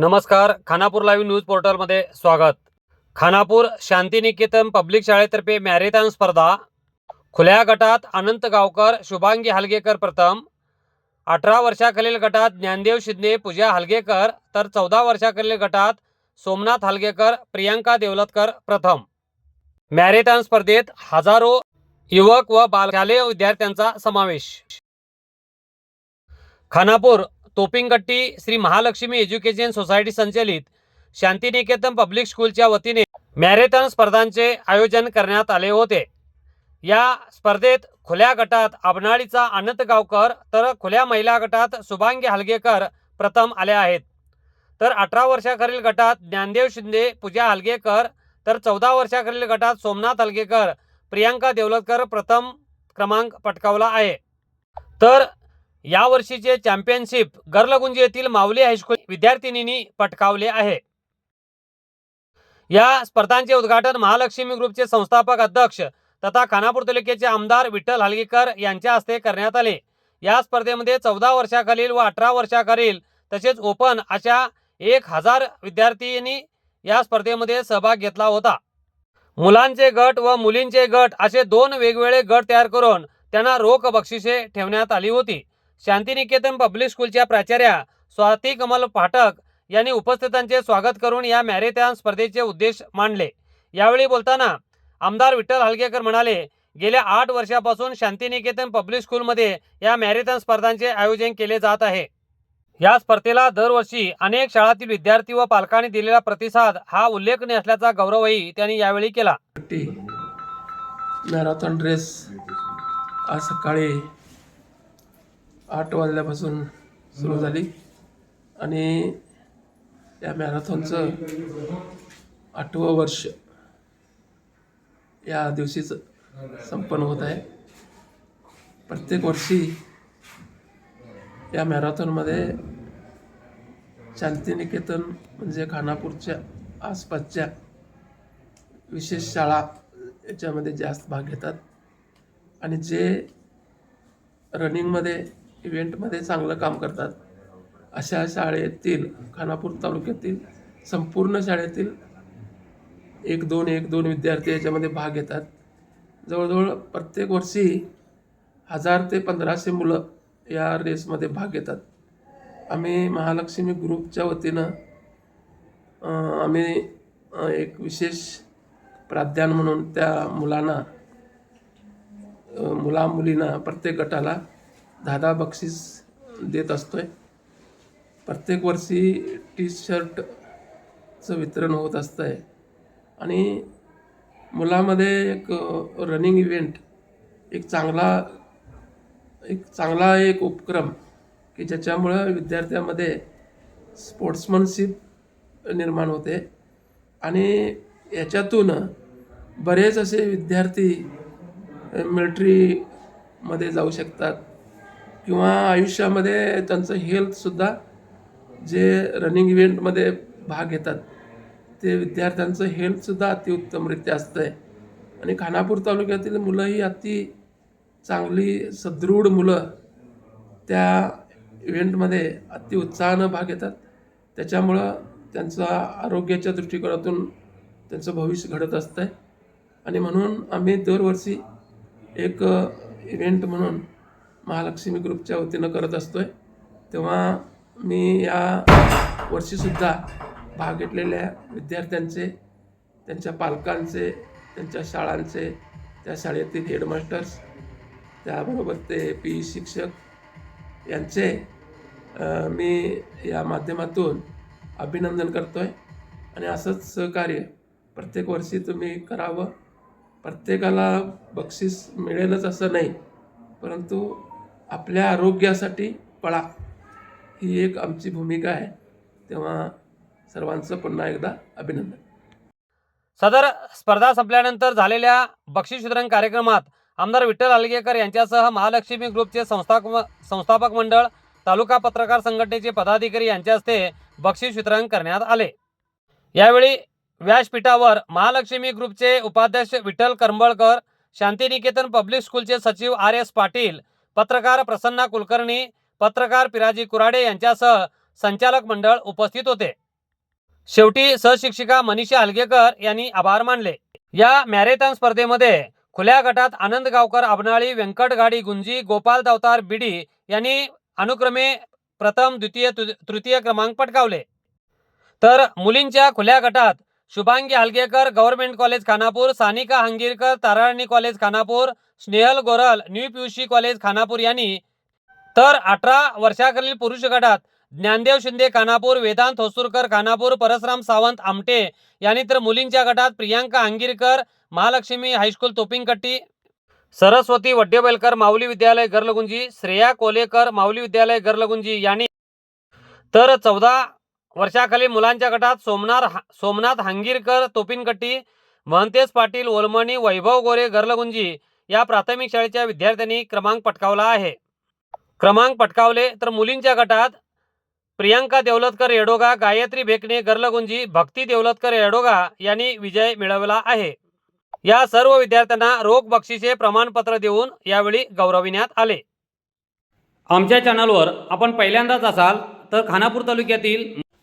नमस्कार Khanapur live news पोर्टलमध्ये स्वागत. खानापूर शांतिनिकेतन पब्लिक शाळेतर्फे मॅरेथॉन स्पर्धा. खुल्या गटात अनंत गावकर शुभांगी हलगेकर प्रथम. अठरा वर्षाखालील गटात ज्ञानदेव शिंदे पूजा हलगेकर तर चौदा वर्षाखालील गटात सोमनाथ हलगेकर प्रियांका देवलतकर प्रथम. मॅरेथॉन स्पर्धेत हजारो युवक व बालशालेय विद्यार्थ्यांचा समावेश. खानापूर तोपिंगट्टी श्री महालक्ष्मी एज्युकेशन सोसायटी संचलित शांतिनिकेतन पब्लिक स्कूलच्या वतीने मॅरेथॉन स्पर्धांचे आयोजन करण्यात आले होते. या स्पर्धेत खुल्या गटात आबनाळीचा अनंत गावकर तर खुल्या महिला गटात शुभांगी हलगेकर प्रथम आले आहेत. तर अठरा वर्षाखालील गटात ज्ञानदेव शिंदे पूजा हलगेकर तर चौदा वर्षाखालील गटात सोमनाथ हलगेकर प्रियांका देवलतकर प्रथम क्रमांक पटकावला आहे. तर यावर्षीचे चॅम्पियनशिप गर्लगुंजी येथील माऊली हायस्कूल विद्यार्थिनींनी पटकावले आहे. या स्पर्धांचे उद्घाटन महालक्ष्मी ग्रुपचे संस्थापक अध्यक्ष तथा खानापूर तालुक्याचे आमदार विठ्ठल हलगीकर यांच्या हस्ते करण्यात आले. या स्पर्धेमध्ये चौदा वर्षाखालील व अठरा वर्षाखालील तसेच ओपन अशा एक हजार विद्यार्थ्यांनी या स्पर्धेमध्ये सहभाग घेतला होता. मुलांचे गट व मुलींचे गट असे दोन वेगवेगळे गट तयार करून त्यांना रोख बक्षिसे ठेवण्यात आली होती. शांतिनिकेतन पब्लिक स्कूलच्या प्राचार्या स्वाती कमल पाठक यांनी उपस्थितांचे स्वागत करून या मॅरेथॉन स्पर्धेचे उद्देश मांडले. यावेळी बोलताना आमदार विठ्ठल हलगेकर म्हणाले गेल्या आठ वर्षापासून शांतिनिकेतन पब्लिक स्कूलमध्ये या मॅरेथॉन स्पर्धांचे आयोजन केले जात आहे. या स्पर्धेला दरवर्षी अनेक शाळातील विद्यार्थी व पालकांनी दिलेला प्रतिसाद हा उल्लेखनीय असल्याचा गौरवही त्यांनी यावेळी केला. मॅरेथॉन ड्रेस आज सकाळी आठ वाजल्यापासून सुरू झाली. आणि या मॅरेथॉनचं आठवं वर्ष या दिवशीच संपन्न होत आहे. प्रत्येक वर्षी या मॅरेथॉनमध्ये शांतिनिकेतन म्हणजे खानापूरच्या आसपासच्या विशेष शाळा याच्यामध्ये जास्त भाग घेतात. आणि जे रनिंगमध्ये इव्हेंटमध्ये चांगलं काम करतात. अशा शाळेतील खानापूर तालुक्यातील संपूर्ण शाळेतील एक दोन एक दोन विद्यार्थी याच्यामध्ये भाग घेतात. जवळजवळ प्रत्येक वर्षी हजार ते पंधराशे मुलं या रेसमध्ये भाग घेतात. आम्ही महालक्ष्मी ग्रुपच्या वतीनं आम्ही एक विशेष प्राध्यान म्हणून त्या मुलांना मुलामुलींना मुला मुलींना प्रत्येक गटाला दहा दहा बक्षीस देत असतो आहे प्रत्येक वर्षी टी शर्टचं वितरण होत असतं आहे आणि मुलामध्ये एक रनिंग इव्हेंट एक चांगला एक चांगला एक उपक्रम की ज्याच्यामुळं विद्यार्थ्यामध्ये स्पोर्ट्समनशिप निर्माण होते. आणि याच्यातून बरेच असे विद्यार्थी मिलिटरीमध्ये जाऊ शकतात. किंवा आयुष्यामध्ये त्यांचं हेल्थसुद्धा जे रनिंग इव्हेंटमध्ये भाग घेतात ते विद्यार्थ्यांचं हेल्थसुद्धा अतिउत्तमरित्या असतं आहे आणि खानापूर तालुक्यातील मुलं ही अति चांगली सदृढ मुलं त्या इव्हेंटमध्ये अति उत्साहानं भाग घेतात. त्याच्यामुळं त्यांचा आरोग्याच्या दृष्टिकोनातून त्यांचं भविष्य घडत असतं आहे आणि म्हणून आम्ही दरवर्षी एक इव्हेंट म्हणून महालक्ष्मी ग्रुपच्या वतीनं करत असतो आहे तेव्हा मी या वर्षीसुद्धा भाग घेतलेल्या विद्यार्थ्यांचे त्यांच्या पालकांचे त्यांच्या शाळांचे त्या शाळेतील हेडमास्टर्स त्याबरोबर ते पी ई शिक्षक यांचे मी या माध्यमातून अभिनंदन करतो आहे आणि असंच सहकार्य प्रत्येक वर्षी तुम्ही करावं. प्रत्येकाला बक्षीस मिळेलच असं नाही. परंतु आपल्या आरोग्यासाठी पळा ही एक आमची भूमिका आहे. तेव्हा सर्वांचं पुन्हा एकदा अभिनंदन. सदर स्पर्धा संपल्यानंतर झालेल्या बक्षीस वितरण कार्यक्रमात आमदार विठ्ठल हलगेकर यांच्यासह महालक्ष्मी ग्रुपचे संस्थाप संस्थापक मंडळ तालुका पत्रकार संघटनेचे पदाधिकारी यांच्या हस्ते बक्षीस वितरण करण्यात आले. यावेळी व्यासपीठावर महालक्ष्मी ग्रुपचे उपाध्यक्ष विठ्ठल करंबळकर शांतिनिकेतन पब्लिक स्कूलचे सचिव आर एस पाटील पत्रकार प्रसन्ना कुलकर्णी पत्रकार पिराजी कुराडे यांच्यासह संचालक मंडळ उपस्थित होते. शेवटी सहशिक्षिका मनीषा हलगेकर यांनी आभार मानले. या मॅरेथॉन स्पर्धेमध्ये खुल्या गटात आनंद गावकर आबनाळी व्यंकट गाडी गुंजी गोपाल दावतार बिडी यांनी अनुक्रमे प्रथम द्वितीय तृ- तृतीय क्रमांक पटकावले. तर मुलींच्या खुल्या गटात Shubhangi Halgekar government college Khanapur Sanika Hangirkar Tarani college Khanapur Snehal Goral new PUC college Khanapur यांनी तर अठरा वर्षाखालील पुरुष गटात ज्ञानदेव शिंदे खानापूर वेदांत होसूरकर खानापूर परसराम सावंत आमटे यांनी तर मुलींच्या गटात प्रियांका अंगिरकर महालक्ष्मी हायस्कूल तोपिंगकट्टी सरस्वती वड्डेबेलकर माऊली विद्यालय गर्लगुंजी श्रेया कोलेकर माऊली विद्यालय गर्लगुंजी यांनी तर चौदा वर्षाखाली मुलांच्या गटात सोमनाथ सोमनाथ हंगीरकर तोपिनकट्टी महंतेश पाटील ओलमणी वैभव गोरे गर्लगुंजी या प्राथमिक शाळेच्या विद्यार्थ्यांनी क्रमांक पटकावला आहे. क्रमांक पटकावले तर मुलींच्या गटात प्रियांका देवलतकर येडोगा गायत्री भेकणे गर्लगुंजी भक्ती देवलतकर येडोगा यांनी विजय मिळवला आहे. या सर्व विद्यार्थ्यांना रोख बक्षिसे प्रमाणपत्र देऊन यावेळी गौरविण्यात आले. आमच्या चॅनलवर आपण पहिल्यांदाच असाल तर खानापूर तालुक्यातील